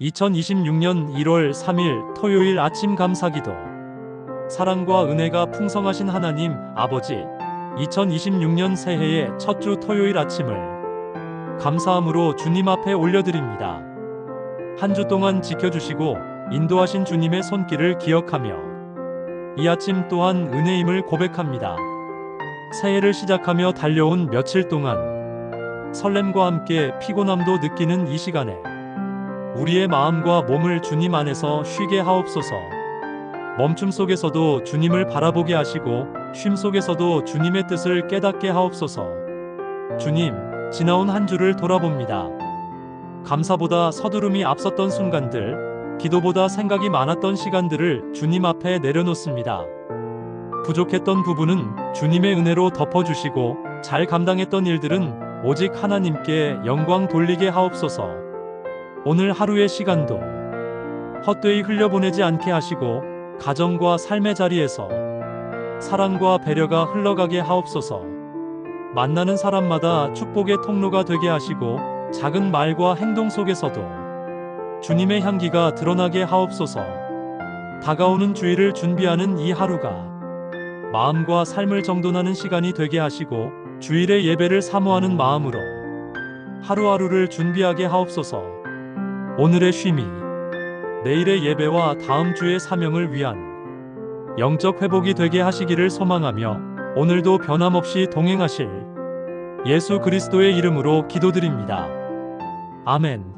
2026년 1월 3일 토요일 아침 감사기도 사랑과 은혜가 풍성하신 하나님 아버지 2026년 새해의 첫 주 토요일 아침을 감사함으로 주님 앞에 올려드립니다. 한 주 동안 지켜주시고 인도하신 주님의 손길을 기억하며 이 아침 또한 은혜임을 고백합니다. 새해를 시작하며 달려온 며칠 동안 설렘과 함께 피곤함도 느끼는 이 시간에 우리의 마음과 몸을 주님 안에서 쉬게 하옵소서. 멈춤 속에서도 주님을 바라보게 하시고 쉼 속에서도 주님의 뜻을 깨닫게 하옵소서. 주님, 지나온 한 주를 돌아봅니다. 감사보다 서두름이 앞섰던 순간들, 기도보다 생각이 많았던 시간들을 주님 앞에 내려놓습니다. 부족했던 부분은 주님의 은혜로 덮어주시고 잘 감당했던 일들은 오직 하나님께 영광 돌리게 하옵소서. 오늘 하루의 시간도 헛되이 흘려보내지 않게 하시고 가정과 삶의 자리에서 사랑과 배려가 흘러가게 하옵소서. 만나는 사람마다 축복의 통로가 되게 하시고 작은 말과 행동 속에서도 주님의 향기가 드러나게 하옵소서. 다가오는 주일을 준비하는 이 하루가 마음과 삶을 정돈하는 시간이 되게 하시고 주일의 예배를 사모하는 마음으로 하루하루를 준비하게 하옵소서. 오늘의 쉼이 내일의 예배와 다음 주의 사명을 위한 영적 회복이 되게 하시기를 소망하며 오늘도 변함없이 동행하실 예수 그리스도의 이름으로 기도드립니다. 아멘.